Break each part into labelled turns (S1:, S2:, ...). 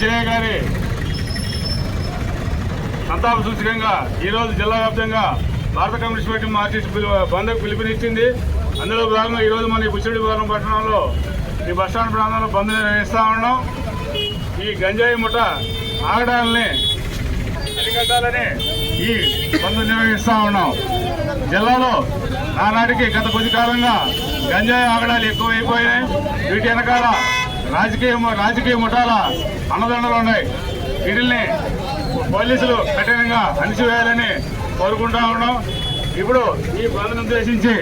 S1: గజయ్య గారి సంతాప సూచకంగా ఈరోజు జిల్లా వ్యాప్తంగా భారత కమ్యూనిస్ట్ పార్టీ మార్క్సిస్ట్ పిలువ బంద్కు పిలుపునిచ్చింది. అందులో భాగంగా ఈరోజు మన ఈ పట్టణంలో ఈ బస్టాండ్ ప్రాంతంలో బంద్ నిర్వహిస్తూ ఉన్నాం. ఈ గంజాయి ముఠ ఆగడాలని అరికట్టాలని ఈ బంద్ నిర్వహిస్తా ఉన్నాం. జిల్లాలో ఆనాటికి గత కొద్ది కాలంగా గంజాయి ఆగడాలు ఎక్కువైపోయాయి వీటి వెనకాల రాజకీయ రాజకీయ ముఠాల అన్నదండలు ఉన్నాయి. వీటిల్ని పోలీసులు కఠినంగా అణిచివేయాలని కోరుకుంటా ఉన్నాం. ఇప్పుడు ఈ ప్రజలను ఉద్దేశించి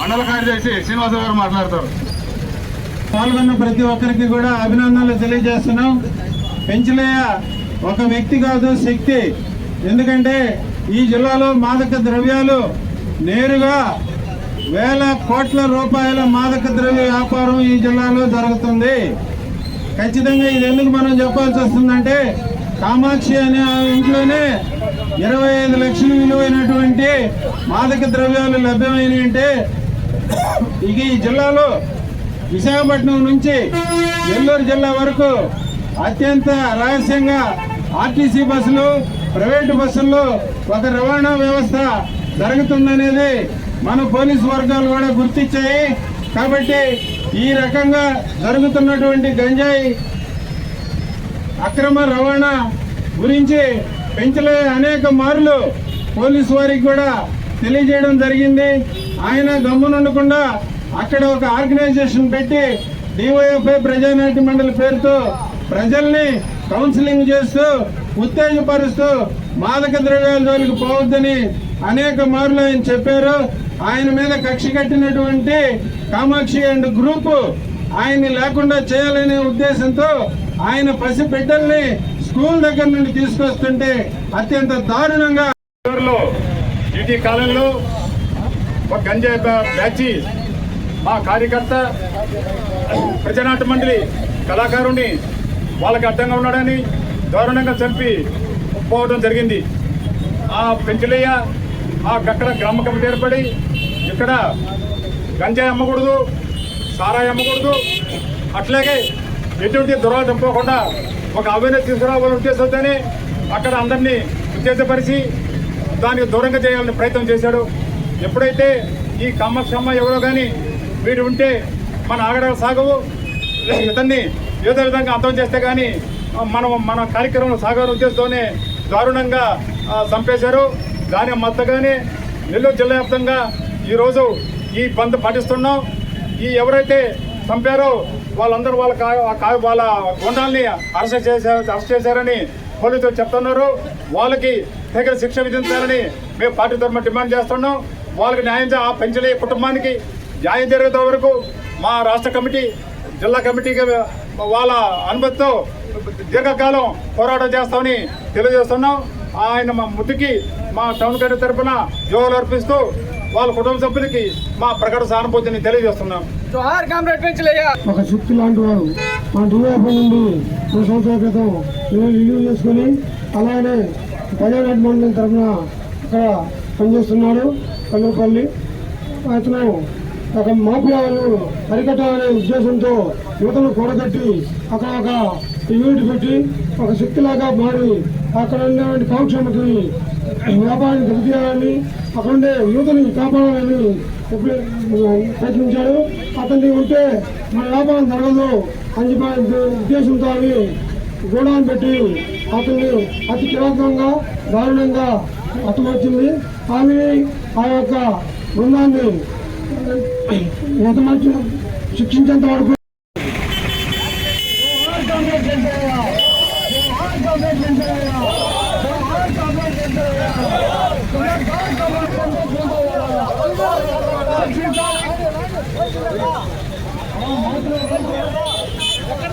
S1: మండల కార్యదర్శి శ్రీనివాస గారు మాట్లాడతారు.
S2: పాల్గొన్న ప్రతి ఒక్కరికి కూడా అభినందనలు తెలియజేస్తున్నాం. పెంచలేయ ఒక వ్యక్తి కాదు శక్తి. ఎందుకంటే ఈ జిల్లాలో మాదక ద్రవ్యాలు నేరుగా వేల కోట్ల రూపాయల మాదక ద్రవ్య వ్యాపారం ఈ జిల్లాలో జరుగుతుంది. ఖచ్చితంగా ఇది ఎందుకు మనం చెప్పాల్సి వస్తుందంటే కామాక్షి అనే ఇంట్లోనే ఇరవై ఐదు లక్షలు విలువైనటువంటి మాదక ద్రవ్యాలు లభ్యమైనవి అంటే ఇక ఈ జిల్లాలో విశాఖపట్నం నుంచి నెల్లూరు జిల్లా వరకు అత్యంత రహస్యంగా ఆర్టీసీ బస్సులు ప్రైవేటు బస్సుల్లో ఒక రవాణా వ్యవస్థ జరుగుతుందనేది మన పోలీసు వర్గాలు కూడా గుర్తించాయి. కాబట్టి ఈ రకంగా జరుగుతున్నటువంటి గంజాయి అక్రమ రవాణా గురించి పెంచలే అనేక మార్లు పోలీసు వారికి కూడా తెలియజేయడం జరిగింది. ఆయన గమ్మునుండకుండా అక్కడ ఒక ఆర్గనైజేషన్ పెట్టి డివైఎఫ్ఐ ప్రజానాట్య మండలి పేరుతో ప్రజల్ని కౌన్సిలింగ్ చేస్తూ ఉత్తేజపరుస్తూ మాదక ద్రవ్యాల జోలికి పోవద్దని అనేక మార్లు ఆయన చెప్పారు. ఆయన మీద కక్ష కట్టినటువంటి కామాక్షి అండ్ గ్రూపు ఆయన్ని లేకుండా చేయాలనే ఉద్దేశంతో ఆయన పసి బిడ్డల్ని స్కూల్ దగ్గర నుండి తీసుకొస్తుంటే అత్యంత దారుణంగా
S1: చివరిలో డ్యూటీ కాలంలో ఒక గంజాయి బ్యాచి మా కార్యకర్త ప్రజానాట మండలి కళాకారుని వాళ్ళకి అడ్డంగా ఉన్నాడని దారుణంగా చంపి పోవడం జరిగింది. ఆ పెంచులయ్య అక్కడ గ్రామ కమిటీ ఏర్పడి ఇక్కడ గంజాయి అమ్మకూడదు సారాయి అమ్మకూడదు. అట్లాగే ఎటువంటి దొరలు పోకుండా ఒక అవేర్నెస్ తీసుకురావాలని ఉద్దేశంతోనే అక్కడ అందరినీ ఉత్తేజపరిచి దానికి దూరంగా చేయాలని ప్రయత్నం చేశాడు. ఎప్పుడైతే ఈ కమ్మక్షమ్మ ఎవరో కానీ వీడు ఉంటే మన ఆగడాలు సాగవు. ఇతన్ని ఏదో విధంగా అంతం చేస్తే కానీ మనం మన కార్యక్రమం సాగర ఉద్దేశంతోనే దారుణంగా చంపేశారు. దాని మద్దగానే నెల్లూరు జిల్లా వ్యాప్తంగా ఈరోజు ఈ బంద్ పాటిస్తున్నాం. ఈ ఎవరైతే చంపారో వాళ్ళందరూ వాళ్ళ కా- వాళ్ళ గుండాల్ని అరెస్ట్ చేశారు అరెస్ట్ చేశారని పోలీసులు చెప్తున్నారు. వాళ్ళకి తగిన శిక్ష విధించాలని మేము పార్టీ తరఫున డిమాండ్ చేస్తున్నాం. వాళ్ళకి న్యాయం చే- ఆ పెంచలే కుటుంబానికి న్యాయం జరిగేంత వరకు మా రాష్ట్ర కమిటీ జిల్లా కమిటీకి వాళ్ళ అనుమతితో దీర్ఘకాలం పోరాటం చేస్తామని తెలియజేస్తున్నాం. ఆయన మా ముద్దుకి మా టౌన్ కమిటీ తరఫున జోలు అర్పిస్తూ వాళ్ళ కుటుంబ సభ్యులకి మా ప్రకటన సానుభూతిని తెలియజేస్తున్నాం.
S3: జోహార్ కామ్రేడ్ పెంచలయ్య.
S2: ఒక శక్తి లాంటి వాడు. మా డివైఎఫ్ నుండి రెండు సంవత్సరాల క్రితం రిలీవ్ చేసుకొని అలానే ప్రజానాటి మండలం తరఫున ఇక్కడ పనిచేస్తున్నాడు కల్లూపల్లి అతను ఒక మాఫియాలను అరికట్టాలనే ఉద్దేశంతో యువతను కూడగట్టి అక్కడ ఒక యూనిట్ పెట్టి ఒక శక్తిలాగా మారి అక్కడ ఉన్నటువంటి కాంక్షమకి వ్యాపారాన్ని దెబ్బతీయాలని అక్కడ ఉండే యువతని కాపాడాలని ఎప్పుడు ప్రయత్నించాడు అతన్ని ఉంటే మన వ్యాపారం జరగదు అని చెప్పి ఉద్దేశంతో అవి గోడాన్ని పెట్టి అతన్ని అతి కిరాతకంగా దారుణంగా హతమర్చింది ఆమె ఆ యొక్క బృందాన్ని హతమర్చి శిక్షించేంత వరకు
S3: ఎక్కడ